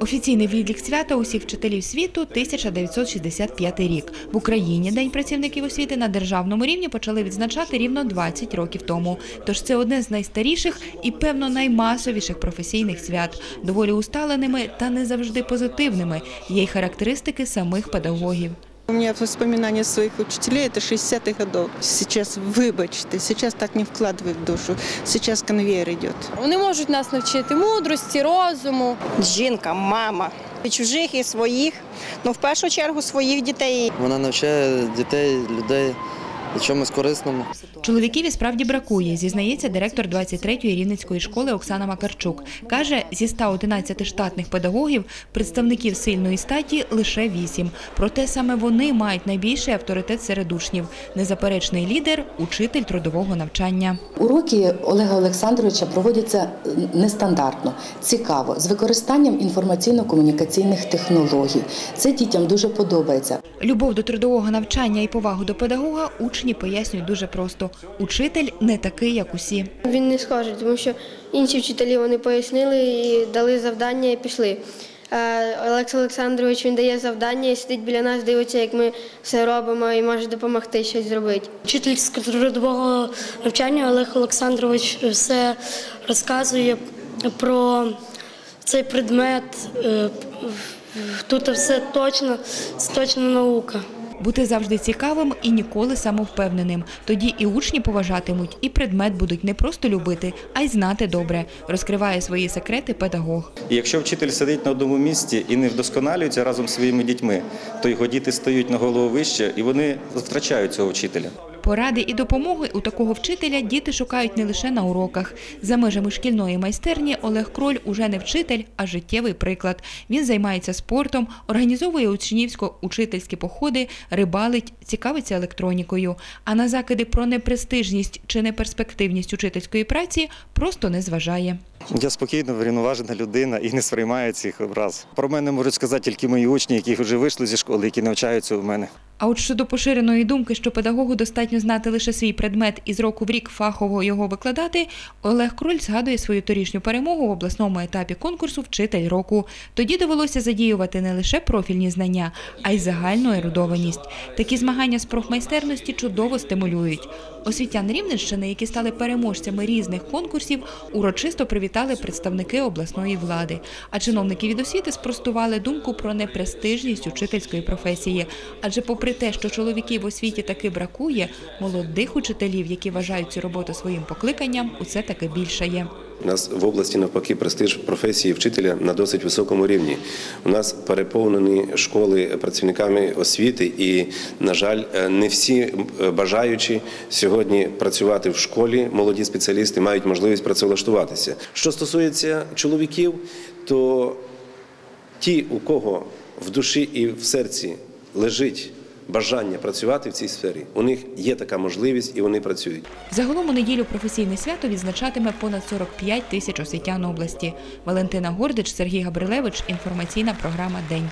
Офіційний відлік свята усіх вчителів світу 1965 рік. В Україні День працівників освіти на державному рівні почали відзначати рівно 20 років тому. Тож це одне з найстаріших і, певно, наймасовіших професійних свят, доволі усталеними та не завжди позитивними. Є й характеристики самих педагогів. У меня воспоминания своих учителей, это 60-х годов. Сейчас, выбачьте, сейчас так не вкладывают в душу. Сейчас конвейер идет. Вони можуть нас навчити мудрості, розуму. жінка, мама. І чужих, і своїх. Ну, в першу чергу своїх дітей. Вона навчає дітей, людей чомусь корисному. Чоловіків і справді бракує, зізнається директор 23-ї рівненської школи Оксана Макарчук. Каже, зі 111 штатних педагогів представників сильної статі лише 8. Проте саме вони мають найбільший авторитет серед учнів. Незаперечний лідер – учитель трудового навчання. Уроки Олега Олександровича проводяться нестандартно, цікаво, з використанням інформаційно-комунікаційних технологій. Це дітям дуже подобається. Любов до трудового навчання і повагу до педагога учні пояснюють дуже просто. Учитель не такий, як усі. Він не схожий, тому що інші вчителі вони пояснили і дали завдання і пішли. А Олекс Олександрович він дає завдання і сидить біля нас, дивиться, як ми все робимо і може допомогти щось зробити. Вчитель з трудового навчання Олег Олександрович все розказує про цей предмет. Е, Тут все точно, це точно наука. Бути завжди цікавим і ніколи самовпевненим. Тоді і учні поважатимуть, і предмет будуть не просто любити, а й знати добре. Розкриває свої секрети педагог. Якщо вчитель сидить на одному місці і не вдосконалюється разом зі своїми дітьми, то його діти стають на голову вище і вони втрачають цього вчителя. Поради і допомоги у такого вчителя діти шукають не лише на уроках. За межами шкільної майстерні Олег Кроль уже не вчитель, а життєвий приклад. Він займається спортом, організовує учнівсько-учительські походи, рибалить, цікавиться електронікою. А на закиди про непрестижність чи неперспективність учительської праці просто не зважає. Я спокійно, врівноважена людина і не сприймаю цих образ. Про мене можуть сказати тільки мої учні, які вже вийшли зі школи, які навчаються у мене. А от щодо поширеної думки, що педагогу достатньо знати лише свій предмет і з року в рік фахово його викладати, Олег Кроль згадує свою торішню перемогу в обласному етапі конкурсу Вчитель року. Тоді довелося задіювати не лише профільні знання, а й загальну ерудованість. Такі змагання з профмайстерності чудово стимулюють. Освітян Рівненщини, які стали переможцями різних конкурсів, урочисто привітали представники обласної влади. А чиновники від освіти спростували думку про непрестижність учительської професії. Адже, попри те, що чоловіків в освіті таки бракує, молодих учителів, які вважають цю роботу своїм покликанням, усе таки більше є. У нас в області навпаки престиж професії вчителя на досить високому рівні. У нас переповнені школи працівниками освіти, і, на жаль, не всі бажаючі сьогодні працювати в школі, молоді спеціалісти мають можливість працевлаштуватися. Що стосується чоловіків, то ті, у кого в душі і в серці лежить бажання працювати в цій сфері, у них є така можливість і вони працюють. Загалом у неділю професійне свято відзначатиме понад 45 тисяч освітян області. Валентина Гордич, Сергій Габрилевич. Інформаційна програма День.